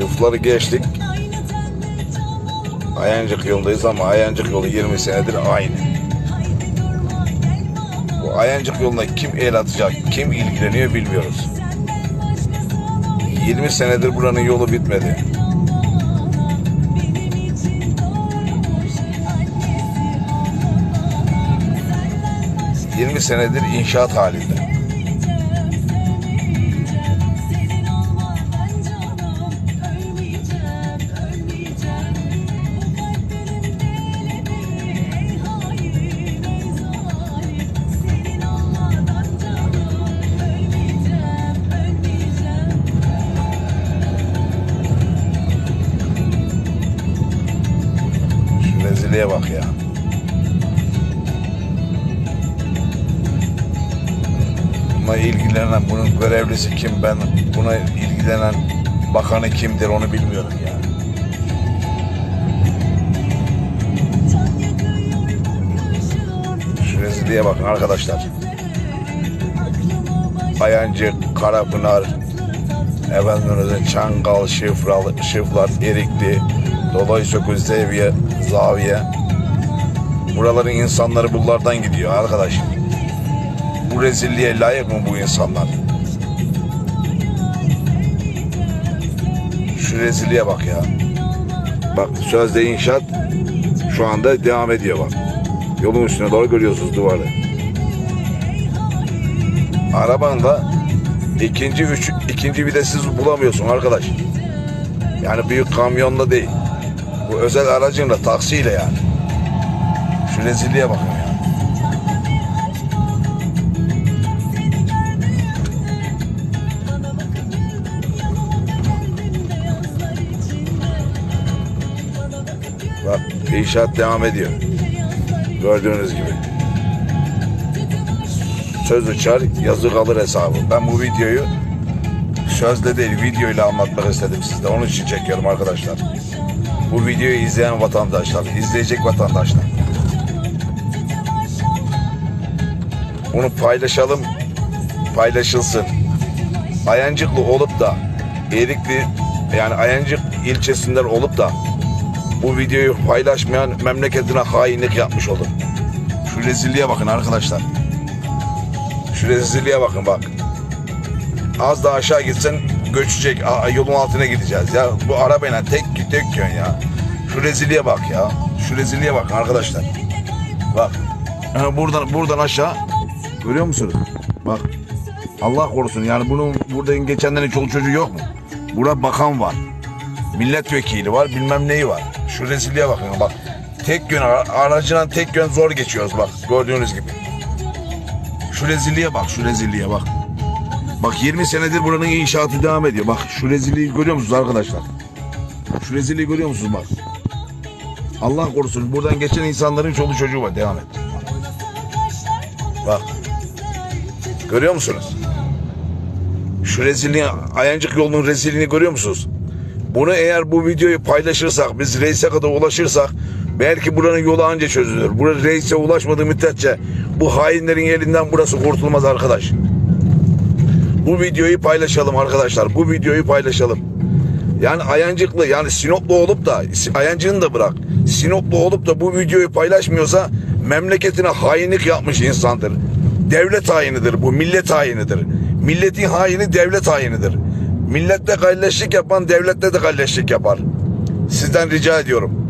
Rafları geçtik. Ayancık yolundayız ama Ayancık yolu 20 senedir aynı. Bu Ayancık yoluna kim el atacak, kim ilgileniyor bilmiyoruz. 20 senedir buranın yolu bitmedi. ...20 senedir inşaat halinde. Şu rezilliğe bak ya. Buna ilgilenen, bunun görevlisi kim ben, buna ilgilenen bakanı kimdir onu bilmiyorum ya. Şu rezilliğe bakın arkadaşlar. Ayancı, Karapınar, Efendimizin Çangal, Şifralı, Şiflar, Erikli, Dolayısokul, Zeviye, Zaviye. Buraların insanları bunlardan gidiyor arkadaş. Bu rezilliğe layık mı bu insanlar? Şu rezilliğe bak ya. Bak sözde inşaat şu anda devam ediyor bak. Yolun üstüne doğru görüyorsunuz duvarı. Arabanın da ikinci üç ikinci vitesiz bulamıyorsun arkadaş. Yani büyük kamyonla değil. Bu özel aracınla taksiyle yani. Şu rezilliğe bakın ya. Bak inşaat devam ediyor. Gördüğünüz gibi. Söz uçar, yazı kalır hesabı. Ben bu videoyu sözle değil videoyla anlatmak istedim sizde. Onun için çekiyorum arkadaşlar. Bu videoyu izleyen vatandaşlar, izleyecek vatandaşlar. Bunu paylaşalım, paylaşılsın. Ayancıklı olup da Erikli yani Ayancık ilçesinden olup da bu videoyu paylaşmayan memleketine hainlik yapmış olur. Şu rezilliğe bakın arkadaşlar. Şu rezilliğe bakın bak. Az daha aşağı gitsen göçecek. Aa, yolun altına gideceğiz ya. Bu arabayla tek tek yön ya. Şu rezilliğe bak ya. Şu rezilliğe bakın arkadaşlar. Bak. Ha, buradan buradan aşağı görüyor musunuz? Bak. Allah korusun yani bunun buradan geçenlerin çoluk çocuğu yok mu? Burada bakan var. Milletvekili var bilmem neyi var. Şu rezilliğe bakın bak. Tek yön ara- aracından tek yön zor geçiyoruz bak gördüğünüz gibi. Şu rezilliğe bak şu rezilliğe bak. Bak 20 senedir buranın inşaatı devam ediyor. Bak şu rezilliği görüyor musunuz arkadaşlar? Şu rezilliği görüyor musunuz bak. Allah korusun buradan geçen insanların çoluk çocuğu var. Devam et. Bak. Görüyor musunuz? Şu rezilliği, Ayancık yolunun rezilliğini görüyor musunuz? Bunu eğer bu videoyu paylaşırsak, biz reise kadar ulaşırsak belki buranın yolu anca çözülür. Burada reise ulaşmadığı müddetçe bu hainlerin elinden burası kurtulmaz arkadaş. Bu videoyu paylaşalım arkadaşlar. Bu videoyu paylaşalım. Yani Ayancıklı yani Sinoplu olup da Ayancık'ını da bırak. Sinoplu olup da bu videoyu paylaşmıyorsa memleketine hainlik yapmış insandır. Devlet hainidir bu. Millet hainidir. Milletin haini devlet hainidir. Millette kalleşlik yapan devlette de kalleşlik yapar. Sizden rica ediyorum.